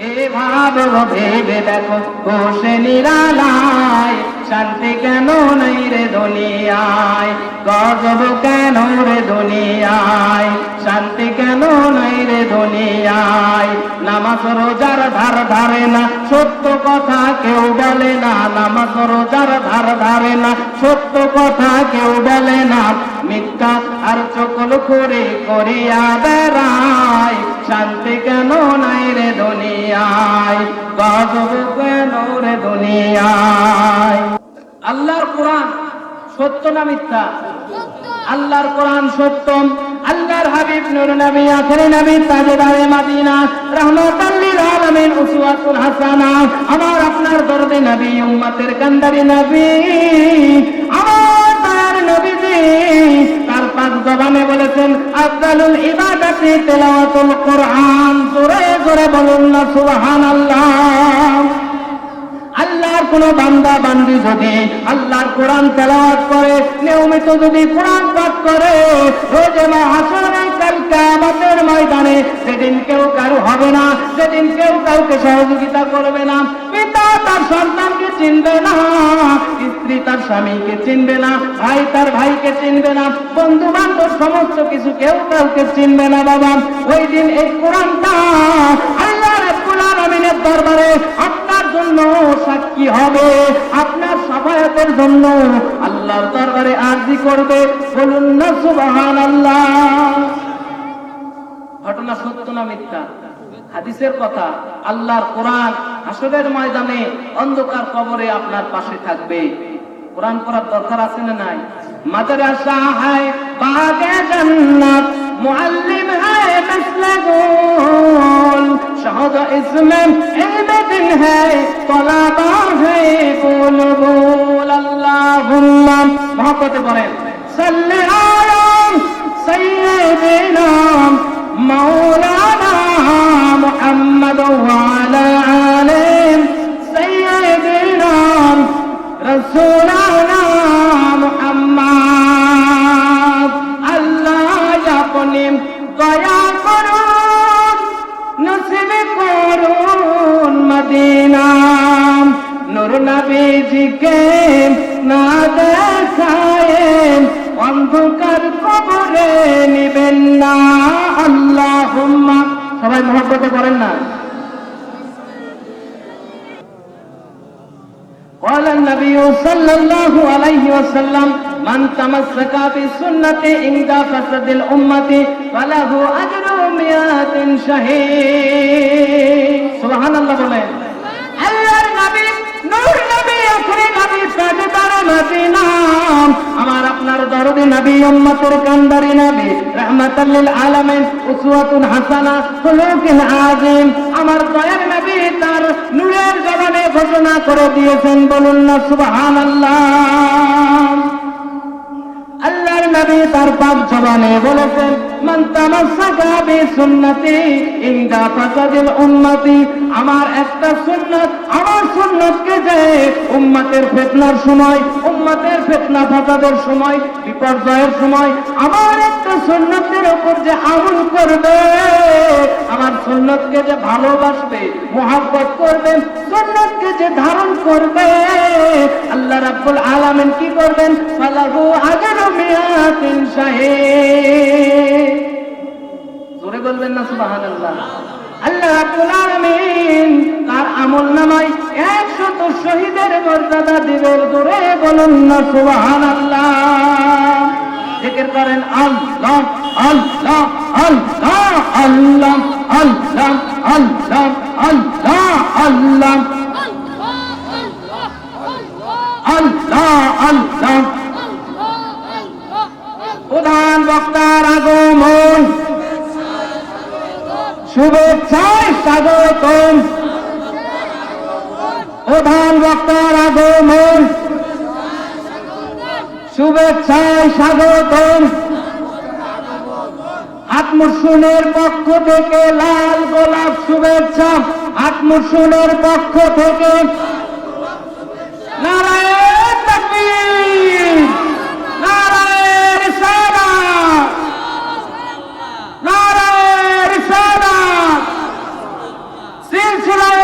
এভাবে ভেবে দেখো, বসে নিরালায়, শান্তি কেন নাই রে দুনিয়ায়? গজব কেন রে দুনিয়ায়? শান্তি কেন নাই রে দুনিয়ায়? নামাজ রোজার ধার ধারে না, সত্য কথা কেউ বলে না। নামাজ রোজার ধার ধারে না, সত্য কথা কেউ বলে না। মিথ্যা আর চকল করে করিয়া বেড়ায় শান্তি কেন নাই রে দুনিয়ায়? গজব কেন রে দুনিয়ায়? আল্লাহর কোরআন সত্য না মিথ্যা? আল্লাহর কোরআন সত্যম। আল্লাহর হাবিব নূর নবী, আখেরি নবী, তাজদারে মাদিনা। রহমাতাল লিল আলামিন, উসওয়াতুল হাসানা। আমার আপনার দরদে নবী, উম্মতের কান্দারি নবী। আমার তার নবীজি জবানে বলেছেন, আফদালুল ইবাদাতি তেলাওয়াতুল কোরআন। জোরে জোরে বলুন না, সুবহানাল্লাহ। আল্লাহর কোন বান্দা, বান্দি যদি আল্লাহর কোরআন তেলাওয়াত করে, নিয়মিত যদি কোরআন পাঠ করে, রোজে হাসরে, কাল কিয়ামতের ময়দানে সেদিন কেউ কারও হবে না সেদিন কেউ কাউকে সহযোগিতা করবে না, পিতা তার সন্তানকে চিনবে না। তার স্বামীকে চিনবে না, ভাই তার ভাইকে চিনবে না বন্ধু বান্ধব সমস্ত কিছু কেউ কাউকে চিনবে না বাবা। ওই দিন এই কোরআনটা আল্লাহ রাব্বুল আলামিনের দরবারে আপনার জন্য সাক্ষী হবে, আপনার সাফায়াতের জন্য আল্লাহর দরবারে আরজি করবে। বলুন না, সুবহানাল্লাহ। ঘটনা সত্য না মিথ্যা? হাদিসের কথা, আল্লাহর কোরআন হাসরের ময়দানে অন্ধকার কবরে আপনার পাশে থাকবে। কোরআন পড়ার দরকার আছে না নাই মাদ্রাসা হায় বাগে জান্নাত মুআল্লিম হায় মাসলাগুল شهد اسمم عبد ہے طلبا ہے قلوب اللہ محبت پڑھیں صلی اللہ আপনি দয়া করুন নসিব করুন মদিনা নূর নবীজিকে না দেখায় অন্ধকার কবরে নিবেন না আল্লাহ সবাই মহব্বতে করেন না قال النبي صلى الله عليه وسلم মান তামাসসাকা সুন্নতি ইনদা ফাসাদিল উম্মতি ফালাহু আজরু মিয়াতিন শাহীদ। সুবহানাল্লাহ বলেন, আল্লাহর নবী, নূর নবী, আখরে নবী মদিনা। আমার আপনার দরদি নবী, উম্মতের কান্দারি নবী, রাহমাতাল লিল আলামিন, উসওয়াতুন হাসানা, খুলুকিন আযীম। আমার দয়ার নবী তার নূরের জবানে ঘোষণা করে দিয়েছেন, বলুন না সুবহানাল্লাহ। নবী তার পাক জবানে বলেছেন আমার একটা সুন্নাত, আমার সুন্নাতকে যে উম্মতের ফিতনার সময়, উম্মতের ফিতনা ফাসাদের সময়, বিপর্যয়ের সময়, আমার একটা সুন্নতের উপর যে আমল করবে সুন্নতকে যে ভালোবাসবে, মোহাব্বত করবে, সুন্নতকে যে ধারণ করবে, আল্লাহ রাব্বুল আলামিন কি করবেন? ফালাহু আজরু মিয়াতিন শাহীদ। জোরে বলবেন না, সুবহানাল্লাহ। আল্লাহ রাব্বুল আলামিন তার আমল নামায় একশত শহীদের মর্যাদা দিবেন। জোরে বলুন না, সুবহানাল্লাহ। জিকির করেন, আল্লাহ আল্লাহ প্রধান বক্তার আগমন। শুভেচ্ছায় স্বাগতম। প্রধান বক্তার আগমন। শুভেচ্ছায় স্বাগতম। আত্মসুনের পক্ষ থেকে লাল গোলাপ শুভেচ্ছা। আত্মসুনের পক্ষ থেকে নারায়ণ